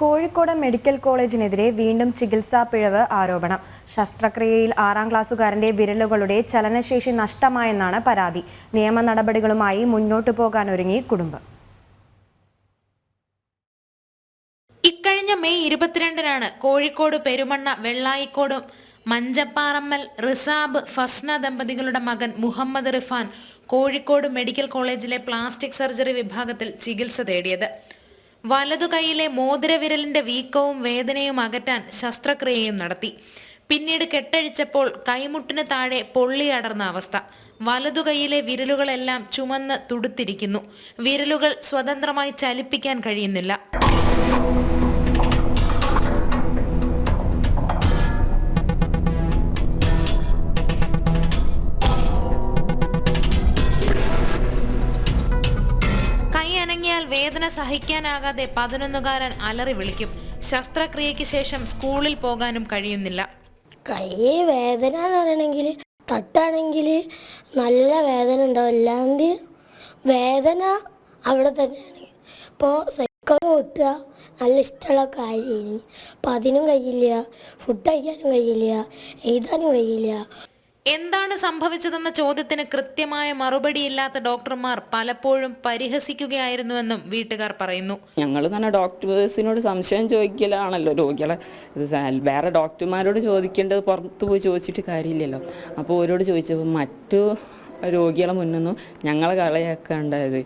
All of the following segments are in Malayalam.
കോഴിക്കോട് മെഡിക്കൽ കോളേജിനെതിരെ വീണ്ടും ചികിത്സാ പിഴവ് ആരോപണം. ശസ്ത്രക്രിയയിൽ ആറാം ക്ലാസ്സുകാരന്റെ വിരലുകളുടെ ചലനശേഷി നഷ്ടമായെന്നാണ് പരാതി. നിയമ നടപടികളുമായി മുന്നോട്ടു പോകാനൊരുങ്ങി കുടുംബം. ഇക്കഴിഞ്ഞ മെയ് ഇരുപത്തിരണ്ടിനാണ് കോഴിക്കോട് പെരുമണ്ണ വെള്ളായിക്കോടും മഞ്ചപ്പാറമ്മൽ റിസാബ് ഫസ്ന ദമ്പതികളുടെ മകൻ മുഹമ്മദ് റിഫാൻ കോഴിക്കോട് മെഡിക്കൽ കോളേജിലെ പ്ലാസ്റ്റിക് സർജറി വിഭാഗത്തിൽ ചികിത്സ തേടിയത്. വലതു കൈയിലെ മോതിരവിരലിന്റെ വീക്കവും വേദനയും അകറ്റാൻ ശസ്ത്രക്രിയയും നടത്തി. പിന്നീട് കെട്ടഴിച്ചപ്പോൾ കൈമുട്ടിന് താഴെ പൊള്ളിയടർന്ന അവസ്ഥ. വലതു കൈയിലെ വിരലുകളെല്ലാം ചുമന്ന് തുടുത്തിരിക്കുന്നു. വിരലുകൾ സ്വതന്ത്രമായി ചലിപ്പിക്കാൻ കഴിയുന്നില്ല. വേദന സഹിക്കാനാകാതെ പതിനൊന്നുകാരൻ അലറി വിളിക്കും. ശസ്ത്രക്രിയയ്ക്ക് ശേഷം സ്കൂളിൽ പോകാനും കഴിയുന്നില്ല. കൈ വേദന എന്ന് പറയണമെങ്കിൽ തട്ടാണെങ്കിൽ നല്ല വേദന ഉണ്ടാവും. അല്ലാണ്ട് വേദന അവിടെ തന്നെയാണ്. ഇപ്പോൾ സൈക്കിൾ ഓട്ടുക നല്ല ഇഷ്ടമുള്ള കാര്യമാണ് അപ്പം അതിനും കഴിയില്ല. ഫുഡ് കഴിക്കാനും കഴിയില്ല. എഴുതാനും കഴിയില്ല. എന്താണ് സംഭവിച്ചതെന്ന ചോദ്യത്തിന് കൃത്യമായ മറുപടിയില്ലാത്ത ഡോക്ടർമാർ പലപ്പോഴും പരിഹസിക്കുകയായിരുന്നുവെന്നും വീട്ടുകാർ പറയുന്നു. ഞങ്ങൾ തന്നെ ഡോക്ടേഴ്സിനോട് സംശയം ചോദിക്കലാണല്ലോ രോഗികളെ. വേറെ ഡോക്ടർമാരോട് ചോദിക്കേണ്ടത് പുറത്ത് പോയി ചോദിച്ചിട്ട് കാര്യമില്ലല്ലോ. അപ്പോൾ ഓരോട് ചോദിച്ചപ്പോൾ മറ്റു രോഗികളെ മുന്നൊന്നും ഞങ്ങളെ കളയാക്കാണ്ടായത്.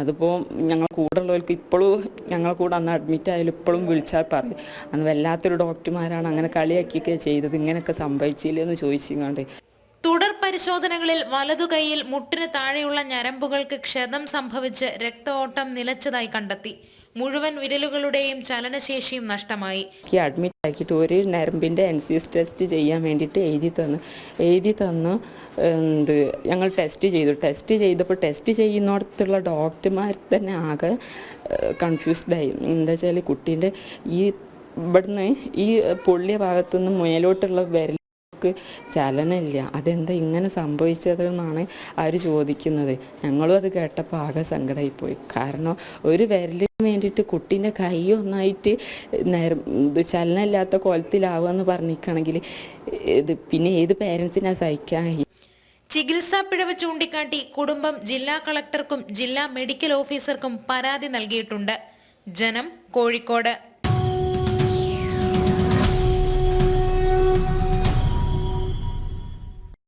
അതിപ്പോൾ ഞങ്ങൾ കൂടെ ഉള്ളവർക്ക് ഇപ്പോഴും ഞങ്ങളെ കൂടെ അന്ന് അഡ്മിറ്റ് ആയാലും ഇപ്പോഴും വിളിച്ചാൽ പറയും. അന്ന് വല്ലാത്തൊരു ഡോക്ടർമാരാണ് അങ്ങനെ കളിയാക്കിയൊക്കെ ചെയ്തത്. ഇങ്ങനെയൊക്കെ സംഭവിച്ചില്ലെന്ന് ചോദിച്ചിങ്ങാണ്ട്. പരിശോധനകളിൽ വലതുകൈയിൽ മുട്ടിന് താഴെയുള്ള ഞരമ്പുകൾക്ക് ക്ഷതം സംഭവിച്ച് രക്തഓട്ടം നിലച്ചതായി കണ്ടെത്തി. മുഴുവൻ വിരലുകളുടെയും ചലനശേഷിയും നഷ്ടമായി. അഡ്മിറ്റ് ആക്കിയിട്ട് ഒരു നരമ്പിന്റെ എൻ സി എസ് ടെസ്റ്റ് ചെയ്യാൻ വേണ്ടിയിട്ട് എഴുതി തന്നു. എഴുതി തന്നു എന്ത് ഞങ്ങൾ ടെസ്റ്റ് ചെയ്തു. ടെസ്റ്റ് ചെയ്തപ്പോൾ ടെസ്റ്റ് ചെയ്യുന്നിടത്തുള്ള ഡോക്ടർമാർ തന്നെ ആകെ കൺഫ്യൂസ്ഡായി എന്താ വെച്ചാൽ കുട്ടീന്റെ ഈ ഇവിടുന്ന് ഈ പൊള്ളിയ ഭാഗത്തുനിന്ന് മേലോട്ടുള്ള വിരൽ ചലനമില്ല. അതെന്താ ഇങ്ങനെ സംഭവിച്ചതെന്നാണ് അവർ ചോദിക്കുന്നത്. ഞങ്ങളും അത് കേട്ടപ്പോൾ ആകെ സങ്കടമായിപ്പോയി. കാരണം ഒരു വിരലിന് വേണ്ടിയിട്ട് കുട്ടീന്റെ കൈ ഒന്നായിട്ട് നേര ചലനമില്ലാത്ത കോലത്തിലാവുക എന്ന് പറഞ്ഞിരിക്കുകയാണെങ്കിൽ ഇത് പിന്നെ ഏത് പേരൻസിനാ സഹിക്കാൻ? ചികിത്സാ പിഴവ് ചൂണ്ടിക്കാട്ടി കുടുംബം ജില്ലാ കളക്ടർക്കും ജില്ലാ മെഡിക്കൽ ഓഫീസർക്കും പരാതി നൽകിയിട്ടുണ്ട്. ജനം കോഴിക്കോട്.